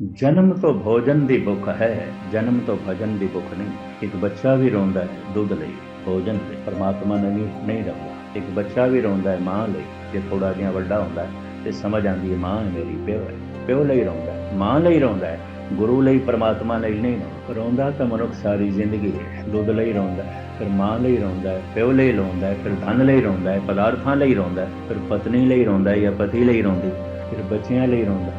ਜਨਮ ਤੋਂ ਭੋਜਨ ਦੀ ਭੁੱਖ ਹੈ, ਜਨਮ ਤੋਂ ਭਜਨ ਦੀ ਭੁੱਖ ਨਹੀਂ। ਇੱਕ ਬੱਚਾ ਵੀ ਰੋਂਦਾ ਹੈ ਦੁੱਧ ਲਈ, ਭੋਜਨ ਲਈ। ਪਰਮਾਤਮਾ ਨਹੀਂ ਨਹੀਂ ਰੋਂਦਾ। ਇੱਕ ਬੱਚਾ ਵੀ ਰੋਂਦਾ ਹੈ ਮਾਂ ਲਈ, ਜੇ ਥੋੜਾ ਜਿਹਾ ਵੱਡਾ ਹੁੰਦਾ ਹੈ, ਤੇ ਸਮਝ ਆਉਂਦੀ ਹੈ ਮਾਂ ਮੇਰੀ ਪਿਓ ਹੈ, ਪਿਓ ਲਈ ਰੋਂਦਾ ਹੈ, ਮਾਂ ਲਈ ਰੋਂਦਾ ਹੈ, ਗੁਰੂ ਲਈ ਪਰਮਾਤਮਾ ਲਈ ਨਹੀਂ ਰੋਂਦਾ। ਰੋਂਦਾ ਤਾਂ ਮਨੁੱਖ ਸਾਰੀ ਜ਼ਿੰਦਗੀ ਦੁੱਧ ਲਈ ਰੋਂਦਾ ਹੈ, ਫਿਰ ਮਾਂ ਲਈ ਰੋਂਦਾ ਹੈ, ਪਿਓ ਲਈ ਰੋਂਦਾ ਹੈ, ਫਿਰ ਧਨ ਲਈ ਰੋਂਦਾ ਹੈ, ਪਦਾਰਥਾਂ ਲਈ ਰੋਂਦਾ ਹੈ, ਫਿਰ ਪਤਨੀ ਲਈ ਰੋਂਦਾ ਹੈ ਜਾਂ ਪਤੀ ਲਈ ਰੋਂਦੀ ਫਿਰ ਬੱਚਿਆਂ ਲਈ ਰੋਂਦਾ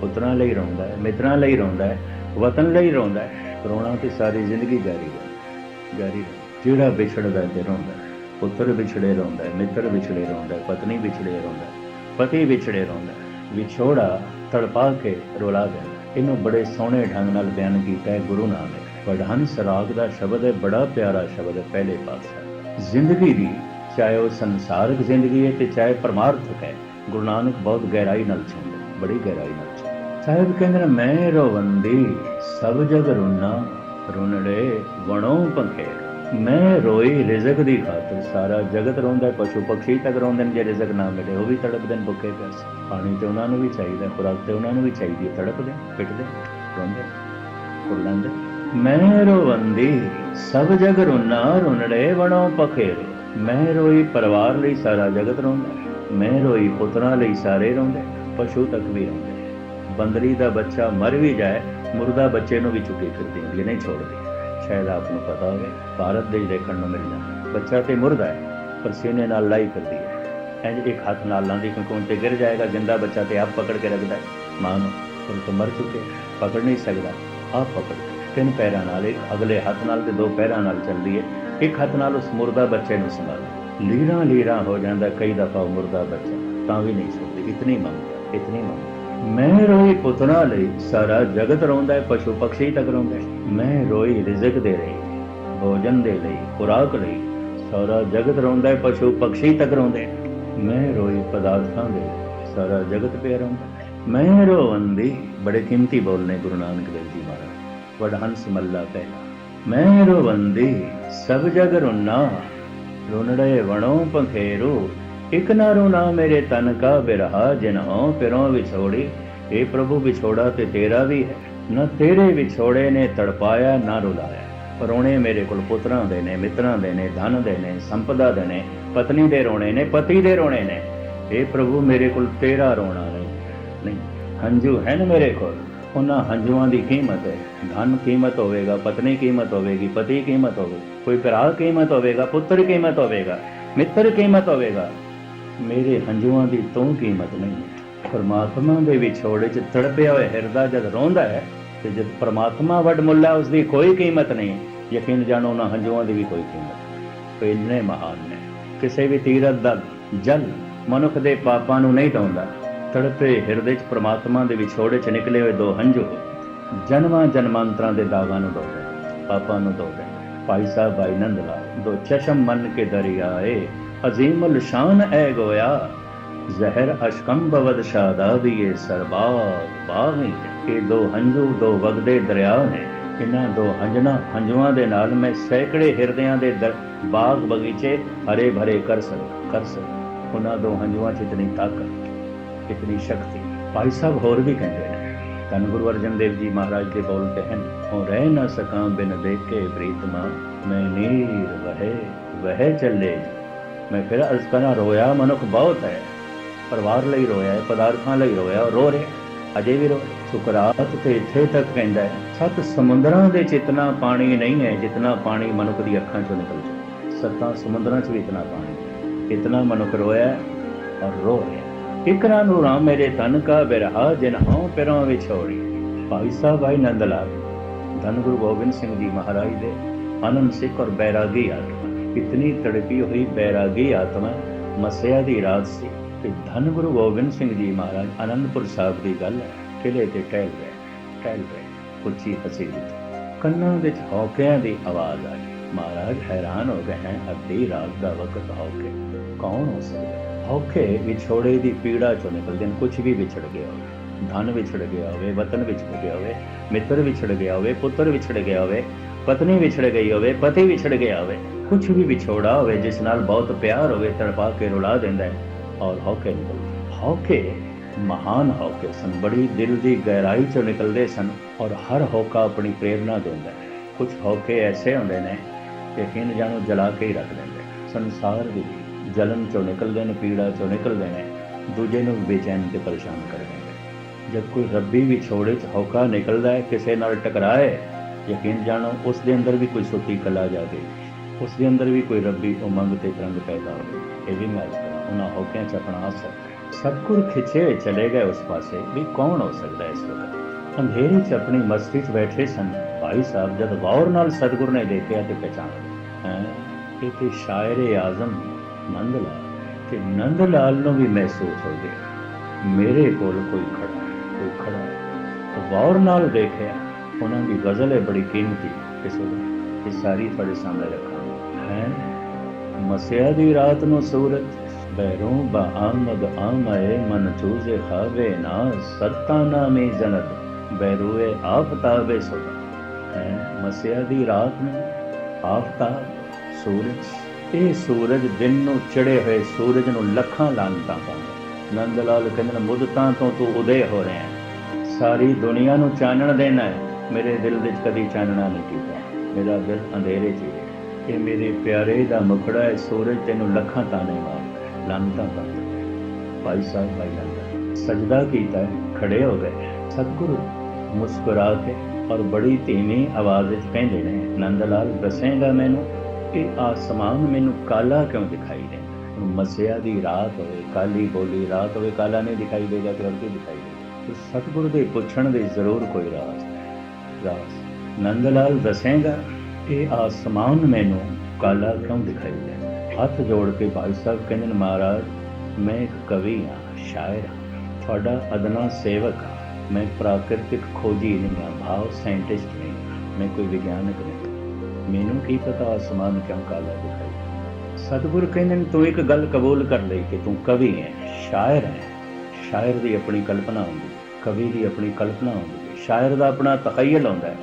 ਪੁੱਤਰਾਂ ਲਈ ਰੋਂਦਾ ਹੈ, ਮਿੱਤਰਾਂ ਲਈ ਰੋਂਦਾ ਹੈ, ਵਤਨ ਲਈ ਰੋਂਦਾ ਹੈ, ਰੋਣਾ ਤੇ ਸਾਰੀ ਜ਼ਿੰਦਗੀ ਜਾਰੀ ਹੈ ਜਾਰੀ ਹੈ। ਜਿਹੜਾ ਵਿਛੜਦਾ ਹੈ ਤੇ ਰੋਂਦਾ ਪੁੱਤਰ ਵਿਛੜੇ ਰੋਂਦਾ ਹੈ, ਮਿੱਤਰ ਵਿਛੜੇ ਰੋਂਦਾ ਹੈ, ਪਤਨੀ ਵਿਛੜੇ ਰੋਂਦਾ ਹੈ, ਪਤੀ ਵਿਛੜੇ ਰੋਂਦਾ ਹੈ, ਵਿਛੋੜਾ ਤੜਪਾ ਕੇ ਰੋਲਾ ਦਿੰਦਾ ਇਹਨੂੰ ਬੜੇ ਸੋਹਣੇ ਢੰਗ ਨਾਲ ਬਿਆਨ ਕੀਤਾ ਹੈ ਗੁਰੂ ਨਾਨਕ ਵਡਹੰਸ ਰਾਗ ਦਾ ਸ਼ਬਦ ਹੈ, ਬੜਾ ਪਿਆਰਾ ਸ਼ਬਦ ਹੈ, ਪਹਿਲੇ ਪਾਤਸ਼ਾਹ ਜ਼ਿੰਦਗੀ ਦੀ, ਚਾਹੇ ਉਹ ਸੰਸਾਰਿਕ ਜ਼ਿੰਦਗੀ ਹੈ ਤੇ ਚਾਹੇ ਪਰਮਾਰਥਕ ਹੈ, ਗੁਰੂ ਨਾਨਕ ਬਹੁਤ ਗਹਿਰਾਈ ਨਾਲ ਛੁੰਦਾ ਬੜੀ ਗਹਿਰਾਈ ਨਾਲ ਸਾਹਿਬ ਕਹਿੰਦੇ ਨੇ, ਮੈਂ ਰੋਵੰਦੀ, ਸਭ ਜਗ ਰੁਨਾ, ਰੁਨੜੇ ਵਣੋਂ ਪੰਖੇ ਮੈਂ ਰੋਈ ਰਿਜ਼ਕ ਦੀ ਖਾਤਰ, ਸਾਰਾ ਜਗਤ ਰੋਂਦਾ ਪਸ਼ੂ ਪਕਸ਼ੀ ਤੱਕ ਰੋਂਦੇ ਨੇ, ਜੇ ਰਿਜ਼ਕ ਨਾ ਮਿਲੇ, ਉਹ ਵੀ ਤੜਪਦੇ ਨੇ ਭੁੱਖੇ ਪਿਆਸੇ। ਪਾਣੀ ਤੇ ਉਹਨਾਂ ਨੂੰ ਵੀ ਚਾਹੀਦਾ, ਖੁਰਾਕ ਤੇ ਉਹਨਾਂ ਨੂੰ ਵੀ ਚਾਹੀਦੀ ਤੜਪਦੇ, ਪਿੱਟਦੇ, ਰੋਂਦੇ, ਕੁਰਲਾਉਂਦੇ। ਮੈਂ ਰੋਵੰਦੀ, ਸਭ ਜਗ ਰੁਨਾ, ਰੁਨੜੇ ਵਣੋਂ ਪਖੇਰੋ। ਮੈਂ ਰੋਈ ਪਰਿਵਾਰ ਲਈ ਸਾਰਾ ਜਗਤ ਰੋਂਦਾ ਮੈਂ ਰੋਈ ਪੁੱਤਰਾਂ ਲਈ ਸਾਰੇ ਰੋਂਦੇ, ਪਸ਼ੂ ਤੱਕ ਵੀ ਰੋਂਦੇ। ਬੰਦਰੀ ਦਾ ਬੱਚਾ ਮਰ ਵੀ ਜਾਏ, ਮੁਰਦਾ ਬੱਚੇ ਨੂੰ ਵੀ ਚੁੱਕੀ ਫਿਰਦੀ ਹੁੰਦੀ ਨਹੀਂ ਛੋੜਦੀ। ਸ਼ਾਇਦ ਆਪ ਨੂੰ ਪਤਾ ਹੋਵੇ, ਭਾਰਤ ਦੇ ਦੇਖਣ ਨੂੰ ਮਿਲ ਜਾਂਦਾ। ਬੱਚਾ ਤੇ ਮੁਰਦਾ ਹੈ, ਪਰ ਸੀਨੇ ਨਾਲ ਲਾਈ ਫਿਰਦੀ ਹੈ। ਇੰਜ ਇੱਕ ਹੱਥ ਨਾਲ ਲਾਂਦੀ ਕਿਉਂਕਿ ਉਹ ਤੇ ਗਿਰ ਜਾਏਗਾ, ਜਿੰਦਾ ਬੱਚਾ ਤੇ ਆਪ ਪਕੜ ਕੇ ਰੱਖਦਾ ਹੈ। ਮਾਂ ਨੂੰ ਉਹ ਤਾਂ ਮਰ ਚੁੱਕੇ ਪਕੜ ਨਹੀਂ ਸਕਦਾ, ਆਪ ਪਕੜ ਤਿੰਨ ਪੈਰਾਂ ਨਾਲ ਇੱਕ, ਅਗਲੇ ਹੱਥ ਨਾਲ ਤੇ ਦੋ ਪੈਰਾਂ ਨਾਲ ਚੱਲਦੀ ਹੈ। ਇੱਕ ਹੱਥ ਨਾਲ ਉਸ ਮੁਰਦਾ ਬੱਚੇ ਨੂੰ ਸੰਭਾਲਦੀ ਲੀਰਾਂ ਲੀਰਾਂ ਹੋ ਜਾਂਦਾ, ਕਈ ਦਫਾ ਮੁਰਦਾ ਬੱਚਾ ਤਾਂ ਵੀ ਨਹੀਂ ਛੋੜਦੀ ਇਤਨੀ ਮੰਗਦਾ ਇਤਨੀ ਮੰਗਦਾ ਮੈਂ ਰੋਈ ਪੁੱਤਰਾਂ ਲਈ ਸਾਰਾ ਜਗਤ ਰੋਂਦਾ ਹੈ, ਪਸ਼ੂ ਪਕਸ਼ੀ ਤੱਕ ਰੋਂਦੇ ਮੈਂ ਰੋਈ ਰਿਜ਼ਕ ਦੇ ਲਈ, ਭੋਜਨ ਦੇ ਲਈ, ਖੁਰਾਕ ਲਈ ਸਾਰਾ ਜਗਤ ਰੋਂਦਾ ਹੈ, ਪਸ਼ੂ ਪਕਸ਼ੀ ਤੱਕ ਰੋਂਦੇ ਮੈਂ ਰੋਈ ਪਦਾਰਥਾਂ ਦੇ ਸਾਰਾ ਜਗਤ ਪਿਆ ਰੋਂਦਾ ਹੈ। ਮੈਂ ਰੋਵੰਦੀ ਬੜੇ ਕੀਮਤੀ ਬੋਲਨੇ ਗੁਰੂ ਨਾਨਕ ਦੇਵ ਜੀ ਮਹਾਰਾਜ। ਵਡਹੰਸ ਮੱਲਾ ਪਹਿਲਾ। ਮੈਂ ਰੋਵੰਦੀ ਸਭ ਜਗ ਰੋਨਾ, ਰੁਨੜੇ ਵਣੋਂ ਪੰਖੇਰੂ ਇਕ ਨਾ ਰੋਣਾ ਮੇਰੇ ਤਨ ਕਾ ਬਿਰਹਾ ਜਿਨਹੋਂ ਪਿਰੋਂ ਵਿਛੋੜੀ। ਏ ਪ੍ਰਭੂ ਵਿਛੋੜਾ ਤੇ ਤੇਰਾ ਵੀ ਹੈ। ਨਾ ਤੇਰੇ ਵਿਛੋੜੇ ਨੇ ਤੜਪਾਇਆ, ਨਾ ਰੁਲਾਇਆ। ਰੋਣੇ ਮੇਰੇ ਕੋਲ ਪੁੱਤਰਾਂ ਦੇ ਨੇ, ਮਿੱਤਰਾਂ ਦੇ ਨੇ, ਧਨ ਦੇ ਨੇ, ਸੰਪਦਾ ਦੇ ਨੇ, ਪਤਨੀ ਦੇ ਰੋਣੇ ਨੇ, ਪਤੀ ਦੇ ਰੋਣੇ ਨੇ। ਏ ਪ੍ਰਭੂ ਮੇਰੇ ਕੋਲ ਤੇਰਾ ਰੋਣਾ ਨਹੀਂ ਨਹੀਂ, ਹੰਝੂ ਹਨ ਮੇਰੇ ਕੋਲ। ਉਹਨਾਂ ਹੰਝੂਆਂ ਦੀ ਕੀਮਤ ਹੈ। ਧਨ ਕੀਮਤ ਹੋਵੇਗਾ, ਪਤਨੀ ਕੀਮਤ ਹੋਵੇਗੀ, ਪਤੀ ਕੀਮਤ ਹੋਵੇ। ਕੋਈ ਭਰਾ ਕੀਮਤ ਹੋਵੇਗਾ, ਪੁੱਤਰ ਕੀਮਤ ਹੋਵੇਗਾ, ਮਿੱਤਰ ਕੀਮਤ ਹੋਵੇਗਾ। ਮੇਰੇ ਹੰਝੂਆਂ ਦੀ ਤੂੰ ਕੀਮਤ ਨਹੀਂ। ਪਰਮਾਤਮਾ ਦੇ ਵਿਛੋੜੇ 'ਚ ਤੜਪਿਆ ਹੋਇਆ ਹਿਰਦਾ ਜਦ ਰੋਂਦਾ ਹੈ, ਤੇ ਜਦ ਪਰਮਾਤਮਾ ਵੱਡ ਮੁੱਲਾ ਉਸ ਦੀ ਕੋਈ ਕੀਮਤ ਨਹੀਂ। ਯਕੀਨ ਜਾਣੋ ਨਾ ਹੰਝੂਆਂ ਦੀ ਵੀ ਕੋਈ ਕੀਮਤ ਨਹੀਂ। ਮਹਾਨ ਨੇ। ਕਿਸੇ ਵੀ ਤੀਰਥ ਦਾ ਜਲ ਮਨੁੱਖ ਦੇ ਪਾਪਾਂ ਨੂੰ ਨਹੀਂ ਧੋਂਦਾ ਤੜਪੇ ਹਿਰਦੇ 'ਚ ਪਰਮਾਤਮਾ ਦੇ ਵਿਛੋੜੇ 'ਚ ਨਿਕਲੇ ਹੋਏ ਦੋ ਹੰਝੂ ਜਨਮਾਂ ਜਨਮਾਂਤਰਾਂ ਦੇ ਦਾਗਾਂ ਨੂੰ ਧੋਦੇ ਪਾਪਾਂ ਨੂੰ ਧੋਦੇ ਭਾਈ ਸਾਹਿਬ ਭਾਈ ਨੰਦ ਲਾਲ, ਦੋ ਚਸ਼ਮ ਮੰਨ ਕੇ ਦਰਿਆਏ। ਅਜ਼ੀਮ ਸ਼ਾਨ ਐ ਗੋਇਆ, ਜ਼ਹਿਰ ਅਸ਼ਕਮ ਬਵਦ ਸ਼ਾਦਾਬੀਏ ਸਰਬਾਗ ਬਾਗੀ ਇਹ ਦੋ ਹੰਝੂ, ਦੋ ਵਗਦੇ ਦਰਿਆ ਨੇ। ਇਹਨਾਂ ਦੋ ਹੰਝਣਾ, ਹੰਝੂਆਂ ਦੇ ਨਾਲ ਮੈਂ ਸੈਂਕੜੇ ਹਿਰਦਿਆਂ ਦੇ ਬਾਗ ਬਗੀਚੇ ਹਰੇ ਭਰੇ ਕਰ ਸਕ ਕਰ ਸਕ। ਉਹਨਾਂ ਦੋ ਹੰਝੂਆਂ 'ਚ ਇਤਨੀ ਤਾਕਤ, ਇਤਨੀ ਸ਼ਕਤੀ। ਭਾਈ ਸਾਹਿਬ ਹੋਰ ਵੀ ਕਹਿੰਦੇ ਨੇ, ਧੰਨ ਗੁਰੂ ਅਰਜਨ ਦੇਵ ਜੀ ਮਹਾਰਾਜ ਦੇ ਬੋਲਦੇ ਹਨ ਹੋ ਰਹਿ ਨਾ ਸਕਾਂ ਬਿਨ ਦੇਖੇ ਪ੍ਰੀਤਮਾ, ਮੈਂ ਨੀਰ ਵਹੇ, ਵਹਿ ਚੱਲੇ ਮੈਂ ਫਿਰ ਅਰਜ਼ ਕਰਾਂ ਰੋਇਆ ਮਨੁੱਖ ਬਹੁਤ ਹੈ। ਪਰਿਵਾਰ ਲਈ ਰੋਇਆ ਹੈ, ਪਦਾਰਥਾਂ ਲਈ ਰੋਇਆ ਰੋ ਰਿਹਾ ਅਜੇ ਵੀ ਰੋ ਰਿਹਾ। ਸੁਕਰਾਤ ਤੇ ਇੱਥੇ ਤੱਕ ਕਹਿੰਦਾ ਹੈ, ਸੱਤ ਸਮੁੰਦਰਾਂ ਦੇ ਜਿਤਨਾ ਪਾਣੀ ਨਹੀਂ ਹੈ ਜਿਤਨਾ ਪਾਣੀ ਮਨੁੱਖ ਦੀ ਅੱਖਾਂ ਚੋਂ ਨਿਕਲ ਜਾਂਦਾ ਸੱਤਾਂ ਸਮੁੰਦਰਾਂ 'ਚ ਵੀ ਇਤਨਾ ਪਾਣੀ ਇਤਨਾ ਮਨੁੱਖ ਰੋਇਆ ਔਰ ਰੋ ਰਿਹਾ ਇਕਰਾ ਨੂੰ ਰਾਮ ਮੇਰੇ ਤਨ ਕਾ ਬਿਰਹਾ, ਜਿਨ ਹਉ ਪਿਰੋਂ ਵਿਛੋੜੀ ਭਾਈ ਸਾਹਿਬ ਭਾਈ ਨੰਦ ਲਾਲ ਧੰਨ ਗੁਰੂ ਗੋਬਿੰਦ ਸਿੰਘ ਜੀ ਮਹਾਰਾਜ ਦੇ, ਆਨੰਦ ਸਿੱਖ ਔਰ ਬੈਰਾਗੀ ਆਤਮਾ ਇਤਨੀ ਤੜਪੀ ਹੋਈ ਬੈਰਾਗੀ ਆਤਮਾ ਮਸਿਆ ਦੀ ਰਾਤ ਸੀ ਤੇ ਧੰਨ ਗੁਰੂ ਗੋਬਿੰਦ ਸਿੰਘ ਜੀ ਮਹਾਰਾਜ ਆਨੰਦਪੁਰ ਸਾਹਿਬ ਦੀ ਗੱਲ ਹੈ ਕਿਲੇ ਤੇ ਟਹਿਲ ਰਹੇ ਟਹਿਲ ਰਹੇ ਉੱਚੀ ਹਸੀਲ ਕੰਨਾਂ ਵਿੱਚ ਹੌਕਿਆਂ ਦੀ ਆਵਾਜ਼ ਆਈ। ਮਹਾਰਾਜ ਹੈਰਾਨ ਹੋ ਗਏ ਹੈ, ਅੱਧੀ ਰਾਤ ਦਾ ਵਕਤ ਹੌਕੇ ਕੌਣ ਹੋ ਸਕਦਾ? ਹੌਕੇ ਵਿਛੋੜੇ ਦੀ ਪੀੜਾ ਚੋਂ ਨਿਕਲਦੇ ਨੇ ਕੁਝ ਵੀ ਵਿਛੜ ਗਿਆ ਹੋਵੇ, ਧਨ ਵਿਛੜ ਗਿਆ ਹੋਵੇ, ਵਤਨ ਵਿਛੜ ਗਿਆ ਹੋਵੇ, ਮਿੱਤਰ ਵਿਛੜ ਗਿਆ ਹੋਵੇ, ਪੁੱਤਰ ਵਿਛੜ ਗਿਆ ਹੋਵੇ, ਪਤਨੀ ਵਿਛੜ ਗਈ ਹੋਵੇ, ਪਤੀ ਵਿਛੜ ਗਿਆ ਹੋਵੇ। ਕੁਝ ਵੀ ਵਿਛੋੜਾ ਹੋਵੇ, ਜਿਸ ਨਾਲ ਬਹੁਤ ਪਿਆਰ ਹੋਵੇ, ਤੜਪਾ ਕੇ ਰੁਲਾ ਦਿੰਦਾ ਹੈ। ਔਰ ਹੌਕੇ ਨਿਕਲਦੇ ਹੌਕੇ ਮਹਾਨ ਹੌਕੇ ਸਨ, ਬੜੀ ਦਿਲ ਦੀ ਗਹਿਰਾਈ ਚੋਂ ਨਿਕਲਦੇ ਸਨ ਔਰ ਹਰ ਹੌਕਾ ਆਪਣੀ ਪ੍ਰੇਰਣਾ ਦਿੰਦਾ ਹੈ। ਕੁਝ ਹੌਕੇ ਐਸੇ ਹੁੰਦੇ ਨੇ ਕਿ ਹਿੰਨ ਜਾਨੂੰ ਜਲਾ ਕੇ ਹੀ ਰੱਖ ਦਿੰਦੇ ਸੰਸਾਰ ਦੀ ਜਲਨ ਚੋਂ ਨਿਕਲਦੇ ਨੇ, ਪੀੜਾ ਚੋਂ ਨਿਕਲਦੇ ਨੇ, ਦੂਜੇ ਨੂੰ ਬੇਚੈਨ ਤੇ ਪਰੇਸ਼ਾਨ ਕਰ ਦਿੰਦੇ ਜਦ ਕੋਈ ਰੱਬੀ ਵਿਛੋੜੇ ਚ ਹੌਕਾ ਨਿਕਲਦਾ ਹੈ, ਕਿਸੇ ਨਾਲ ਟਕਰਾਏ, ਯਕੀਨ ਜਾਣੋ ਉਸ ਦੇ ਅੰਦਰ ਵੀ ਕੋਈ ਸੁੱਤੀ ਕਲਾ ਜਾਗੇ। ਉਸ ਦੇ ਅੰਦਰ ਵੀ ਕੋਈ ਰੱਬੀ ਉਮੰਗ ਤੇ ਤਰੰਗ ਪੈਦਾ ਹੋਵੇ। ਇਹ ਵੀ ਮੈਂ ਉਹਨਾਂ ਹੋਕਿਆਂ ਚ ਆਪਣਾ ਅਸਰ ਹੈ ਸਤਿਗੁਰ ਖਿੱਚੇ ਚਲੇ ਗਏ ਉਸ ਪਾਸੇ ਵੀ ਕੌਣ ਹੋ ਸਕਦਾ ਇਸ ਵਕਤ? ਅੰਧੇਰੇ 'ਚ ਆਪਣੀ ਮਸਤੀ 'ਚ ਬੈਠੇ ਸਨ। ਭਾਈ ਸਾਹਿਬ ਜਦ ਗੌਰ ਨਾਲ ਸਤਿਗੁਰ ਨੇ ਦੇਖਿਆ ਤੇ ਪਛਾਣ ਲਿਆ। ਇਹ ਤੇ ਸ਼ਾਇਰ ਆਜ਼ਮ ਨੰਦ ਲਾਲ ਤੇ ਨੰਦ ਲਾਲ ਨੂੰ ਵੀ ਮਹਿਸੂਸ ਹੋ ਗਿਆ। ਮੇਰੇ ਕੋਲ ਕੋਈ ਖੜਾ ਕੋਈ ਖੜਾ ਹੈ। ਗੌਰ ਨਾਲ ਦੇਖਿਆ, ਉਹਨਾਂ ਦੀ ਗਜ਼ਲ ਹੈ ਬੜੀ ਕੀਮਤੀ ਕਿਸੇ ਦੀ ਇਹ ਸਾਰੀ ਤੁਹਾਡੇ ਸਾਹਮਣੇ ਰੱਖਾਂਗੇ ਹੈ। ਮਸਿਆ ਦੀ ਰਾਤ ਨੂੰ ਸੂਰਜ ਬੈਰੋਂ ਬਾ ਆਮਦ ਆਮਏ, ਮਨ ਚੂਜ਼ੇ ਖਾਵੇ ਨਾ ਸਤਾ ਨਾਮੇ ਜਨਤ ਬੈਰੂਏ ਆਫਤਾਬੇ ਸੁਦਾ ਹੈ ਮਸਿਆ ਦੀ ਰਾਤ ਨੂੰ ਆਫਤਾਬ ਸੂਰਜ, ਇਹ ਸੂਰਜ ਦਿਨ ਨੂੰ ਚੜੇ ਹੋਏ ਸੂਰਜ ਨੂੰ ਲੱਖਾਂ ਲਾਂਤਾਂ ਪਾਉਂਦਾ ਨੰਦ ਲਾਲ ਕਹਿੰਦੇ ਨੇ ਮੁੱਦਤਾਂ ਤੋਂ ਤੂੰ ਉਦੇ ਹੋ ਰਿਹਾ ਹੈ। ਸਾਰੀ ਦੁਨੀਆ ਨੂੰ ਚਾਨਣ ਦੇਣਾ ਹੈ। ਮੇਰੇ ਦਿਲ ਵਿੱਚ ਕਦੀ ਚਾਨਣਾ ਨਹੀਂ ਕੀਤਾ ਮੇਰਾ ਦਿਲ ਅੰਧੇਰੇ 'ਚ ਹੀ ਮੇਰੇ ਪਿਆਰੇ ਦਾ ਮੁਖੜਾ ਹੈ ਸੂਰਜ ਤੈਨੂੰ ਲੱਖਾਂ ਤਾਨੇ ਮਾਰਦਾ ਹੈ ਲਾਂਤਾਂ ਭਾਈ ਸਾਹਿਬ, ਭਾਈ ਲੰਦਾ ਸਜਦਾ ਕੀਤਾ ਖੜੇ ਹੋ ਗਏ। ਸਤਿਗੁਰੂ ਮੁਸਕਰਾ ਕੇ ਔਰ ਬੜੀ ਧੀਮੀ ਆਵਾਜ਼ ਵਿੱਚ ਕਹਿੰਦੇ ਨੇ ਨੰਦ ਲਾਲ ਦੱਸੇਗਾ ਮੈਨੂੰ ਕਿ ਆਸਮਾਨ ਮੈਨੂੰ ਕਾਲਾ ਕਿਉਂ ਦਿਖਾਈ ਦੇ? ਹੁਣ ਮਸਿਆ ਦੀ ਰਾਤ ਹੋਵੇ, ਕਾਲੀ ਬੋਲੀ ਰਾਤ ਹੋਵੇ, ਕਾਲਾ ਨਹੀਂ ਦਿਖਾਈ ਦੇਗਾ ਤੇ ਹੋਰ ਕੀ ਦਿਖਾਈ ਦੇਗਾ? ਤੇ ਸਤਿਗੁਰੂ ਦੇ ਪੁੱਛਣ ਦੇ ਜ਼ਰੂਰ ਕੋਈ ਰਾਜ਼ ਰਾਜ਼। ਨੰਦ ਲਾਲ ਦੱਸੇਗਾ ਇਹ ਆਸਮਾਨ ਮੈਨੂੰ ਕਾਲਾ ਕਿਉਂ ਦਿਖਾਈ ਦਿੰਦਾ ਹੱਥ ਜੋੜ ਕੇ ਭਾਈ ਸਾਹਿਬ ਕਹਿੰਦੇ ਨੇ, ਮਹਾਰਾਜ, ਮੈਂ ਇੱਕ ਕਵੀ ਹਾਂ, ਸ਼ਾਇਰ ਹਾਂ। ਤੁਹਾਡਾ ਅਦਨਾ ਸੇਵਕ ਹਾਂ। ਮੈਂ ਪ੍ਰਾਕਿਰਤਿਕ ਖੋਜੀ ਨਹੀਂ ਹਾਂ, ਭਾਵ ਸਾਇੰਟਿਸਟ ਨਹੀਂ ਮੈਂ ਕੋਈ ਵਿਗਿਆਨਕ ਨਹੀਂ ਮੈਨੂੰ ਕੀ ਪਤਾ ਆਸਮਾਨ ਕਿਉਂ ਕਾਲਾ ਦਿਖਾਈ ਸਤਿਗੁਰ ਕਹਿੰਦੇ ਨੇ, ਤੂੰ ਇੱਕ ਗੱਲ ਕਬੂਲ ਕਰ ਲਈ ਕਿ ਤੂੰ ਕਵੀ ਹੈ, ਸ਼ਾਇਰ ਹੈ। ਸ਼ਾਇਰ ਦੀ ਆਪਣੀ ਕਲਪਨਾ ਹੁੰਦੀ ਕਵੀ ਦੀ ਆਪਣੀ ਕਲਪਨਾ ਹੁੰਦੀ ਸ਼ਾਇਰ ਦਾ ਆਪਣਾ ਤਖਯਲ ਹੁੰਦਾ ਹੈ।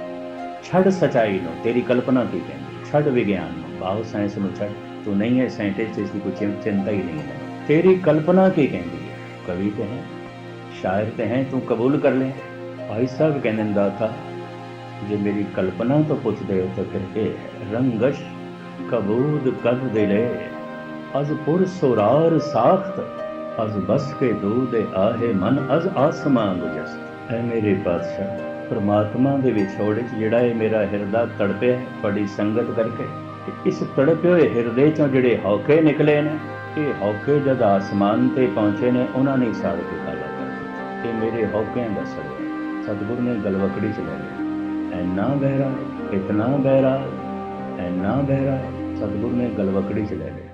ਛੱਡ ਸਚਾਈ ਨੂੰ, ਤੇਰੀ ਕਲਪਨਾ ਕੀ ਕਹਿੰਦੀ ਛੱਡ ਵਿਗਿਆਨ ਨੂੰ। ਭਾਵ ਸਾਇੰਸ ਨੂੰ ਛੱਡ। ਤੂੰ ਨਹੀਂ ਹੈ ਸਾਇੰਟਿਸਟ, ਇਸ ਦੀ ਕੋਈ ਚਿੰਤਾ ਹੀ ਨਹੀਂ ਹੈ। ਤੇਰੀ ਕਲਪਨਾ ਕੀ ਕਹਿੰਦੀ ਹੈ? ਕਵੀ ਤੇ ਹੈ, ਸ਼ਾਇਰ ਤੇ ਹੈ, ਤੂੰ ਕਬੂਲ ਕਰ ਲੈ। ਭਾਈ ਸਾਹਿਬ ਕਹਿੰਦੇ ਦਾਤਾ, ਜੇ ਮੇਰੀ ਕਲਪਨਾ ਤੋਂ ਪੁੱਛਦੇ ਹੋ ਤਾਂ ਫਿਰ ਇਹ ਰੰਗਸ਼ ਕਬੂਦ ਕਦ ਦਿਲੇ। ਅਜ਼ ਪੁਰ ਸੁਰਾਰ ਸਾਖਤ, ਅਜ਼ ਬਸ ਕੇ ਦੂਦ ਆਹੇ ਮਨ, ਅਜ਼ ਆਸਮਾਂ ਗੁਜਸ ਐ ਮੇਰੇ ਪਾਤਸ਼ਾਹ। ਪਰਮਾਤਮਾ ਦੇ ਵਿਛੋੜੇ 'ਚ ਜਿਹੜਾ ਇਹ ਮੇਰਾ ਹਿਰਦਾ ਤੜਪਿਆ ਹੈ, ਤੁਹਾਡੀ ਸੰਗਤ ਕਰਕੇ। ਤੇ ਇਸ ਤੜਪੇ ਹੋਏ ਹਿਰਦੇ 'ਚੋਂ ਜਿਹੜੇ ਹੌਕੇ ਨਿਕਲੇ ਨੇ ਇਹ ਹੌਕੇ ਜਦ ਆਸਮਾਨ ਤੇ ਪਹੁੰਚੇ ਨੇ ਉਹਨਾਂ ਨੇ ਸਾੜ ਕੇ ਕਾਲਾ ਕਰ ਇਹ ਮੇਰੇ ਹੌਕਿਆਂ ਦਾ ਸਰ ਹੈ। ਸਤਿਗੁਰ ਨੇ ਗਲਵਕੜੀ ਚ ਲੈ ਲਿਆ। ਐਨਾ ਬਹਿਰਾ ਇਤਨਾ ਬਹਿਰਾ ਐਨਾ ਬਹਿਰਾ ਸਤਿਗੁਰ ਨੇ ਗਲਵਕੜੀ ਚ ਲੈ ਲਿਆ।